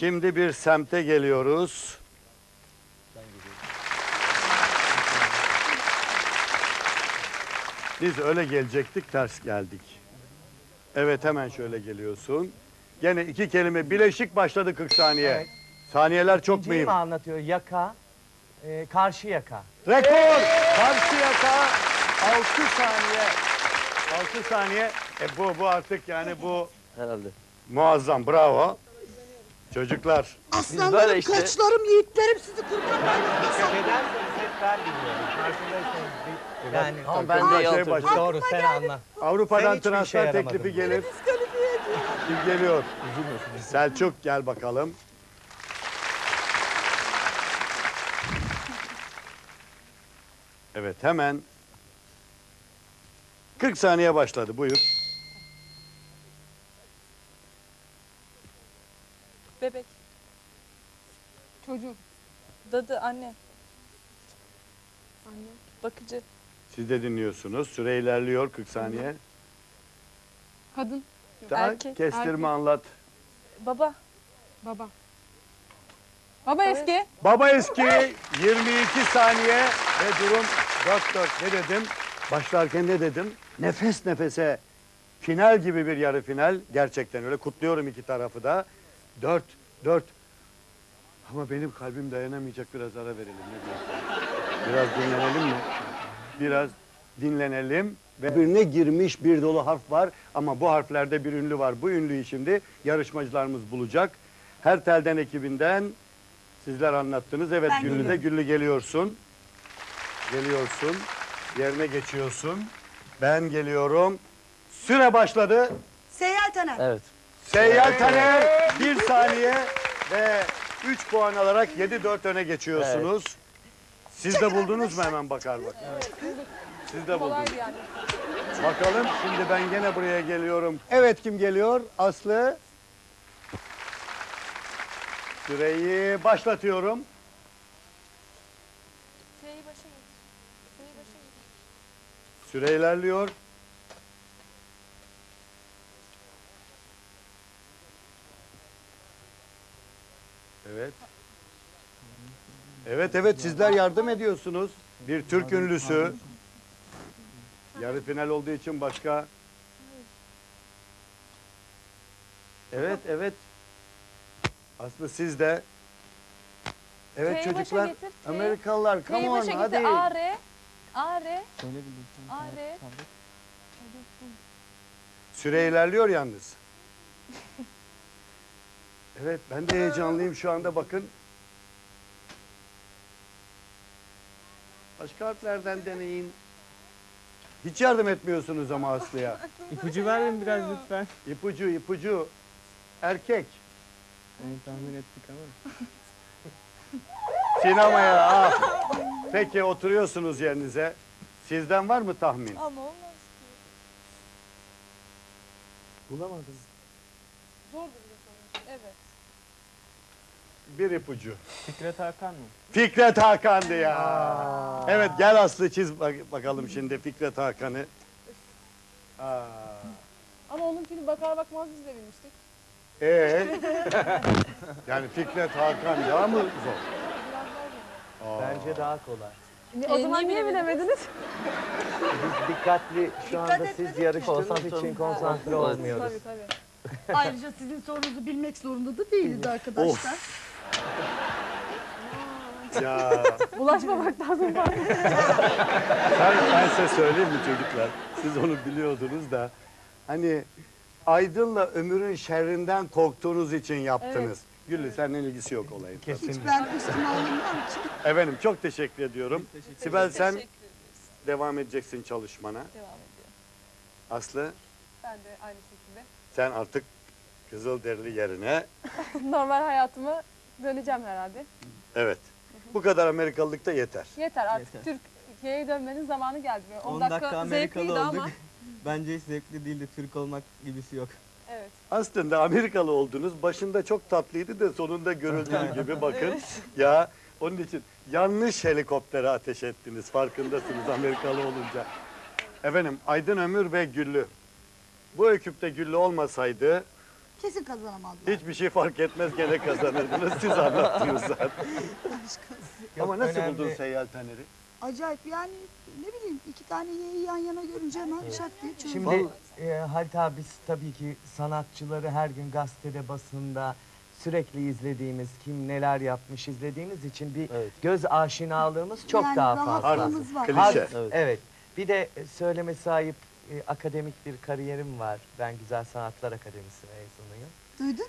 Şimdi bir semte geliyoruz. Biz öyle gelecektik, ters geldik. Evet hemen şöyle geliyorsun. Gene iki kelime bileşik başladı 40 saniye. Evet. Saniyeler çok İkinciyi mühim. mi anlatıyor? Yaka, e, karşı yaka. Rekor! Karşıyaka 6 saniye. 6 saniye. E bu, bu artık yani bu Herhalde. muazzam. Bravo. Çocuklar. Aslanlarım, işte- kaçlarım, yiğitlerim sizi kurban. Dikkat ederseniz hep ben biliyorum. Farkındaysanız bir- yani Tamam ben de Şey doğru sen anla. Avrupa'dan Sen transfer yaramadın. teklifi gelir. Kim geliyor? Selçuk gel bakalım. Evet hemen 40 saniye başladı. Buyur. Çocuk. Dadı, anne. Anne. Bakıcı. Siz de dinliyorsunuz. Süre ilerliyor 40 saniye. Kadın. Daha Erkek, kestirme erkek. anlat. Baba. Baba. Baba eski. Baba eski 22 saniye ve durum 4-4. Ne dedim? Başlarken ne dedim? Nefes nefese final gibi bir yarı final. Gerçekten öyle. Kutluyorum iki tarafı da. 4 4 Ama benim kalbim dayanamayacak. Biraz ara verelim. Ne diyorsun? Biraz dinlenelim mi? Biraz dinlenelim. Ve birine girmiş bir dolu harf var ama bu harflerde bir ünlü var. Bu ünlüyü şimdi yarışmacılarımız bulacak. Her telden ekibinden Sizler anlattınız. Evet Ben Güllü de geliyorum. Güllü geliyorsun. Geliyorsun. Yerine geçiyorsun. Ben geliyorum. Süre başladı. Seyyal Taner. Evet. Seyyal Taner bir saniye ve 3 puan alarak 7-4 öne geçiyorsunuz. Siz de buldunuz mu hemen bakar bak. Siz de buldunuz. Bakalım şimdi ben gene buraya geliyorum. Evet kim geliyor? Aslı. Süreyi başlatıyorum. Şeyi başa getir. Şeyi başa getir. Süre ilerliyor. Evet. Evet evet sizler yardım ediyorsunuz. Bir Türk ünlüsü. Yarı final olduğu için başka. Evet evet. Aslı siz de. Evet başa çocuklar. getir, Amerikalılar come Şeyi on başa hadi. A, R. A, R. A, R. Süre ilerliyor yalnız. Evet ben de heyecanlıyım şu anda bakın. Başka harflerden deneyin. Hiç yardım etmiyorsunuz ama Aslı'ya. İpucu verin biraz lütfen. İpucu ipucu. Erkek. Yani tahmin ettik ama. Sinemaya. ah. Peki oturuyorsunuz yerinize. Sizden var mı tahmin? Ama olmaz. Bulamadım. Zordur bir de sanırım. Evet. Bir ipucu. Fikret Hakan mı? Fikret Hakan'dı ya. Evet gel Aslı çiz bak- bakalım şimdi Fikret Hakan'ı. Aa. Ama onunkini bakar bakmaz biz de bilmiştik. Ee? yani Fikret Hakan daha mı zor? Biraz daha zor. Bence daha kolay. O zaman niye bilemediniz? Biz dikkatli şu anda siz yarıştığınız için konsantre olmuyoruz. Tabii tabii. Ayrıca sizin sorunuzu bilmek zorunda da değiliz arkadaşlar. Ya Bulaşmamak lazım bari. ben, ben size söyleyeyim mi çocuklar? Siz onu biliyordunuz da hani Aydın'la ömürün şerrinden korktuğunuz için yaptınız. Güllü seninle ilgisi yok olayın. Hiç Kesinlikle. ben üstüme alınmam ki. Efendim çok teşekkür ediyorum. Sibel sen Teşekkür ederiz. devam edeceksin çalışmana. Devam ediyor. Aslı Ben de aynı şekilde. Sen artık Kızılderili yerine Normal hayatımı döneceğim herhalde. evet. Bu kadar Amerikalılık da yeter. Yeter artık Yeter. Türkiye'ye dönmenin zamanı geldi. 10, 10 dakika, dakika Amerikalı zevkliydi olduk. ama. Bence hiç zevkli değildi. Türk olmak gibisi yok. Evet. Aslında Amerikalı oldunuz. Başında çok tatlıydı da sonunda görüldüğü gibi bakın. Ya onun için yanlış helikoptere ateş ettiniz. Farkındasınız Amerikalı olunca. Efendim Aydın Ömür ve Güllü. Bu ekipte Güllü olmasaydı kesin kazanamazlar. Hiçbir şey fark etmez gene kazanırdınız. Siz anlattınız zaten. Ama nasıl önemli. buldun Seyyal Taner'i? Acayip yani ne bileyim iki tane yeği yan yana görünce hemen şak diye çözdüm. Şimdi e, Halit abi biz tabii ki sanatçıları her gün gazetede, basında sürekli izlediğimiz, kim neler yapmış izlediğimiz için bir Evet. göz aşinalığımız çok Yani daha fazla. rahatlığımız var. Klişe. Har- Evet. evet. Bir de e, söylemesi ayıp e, akademik bir kariyerim var. Ben Güzel Sanatlar Akademisi mezunuyum. Duydun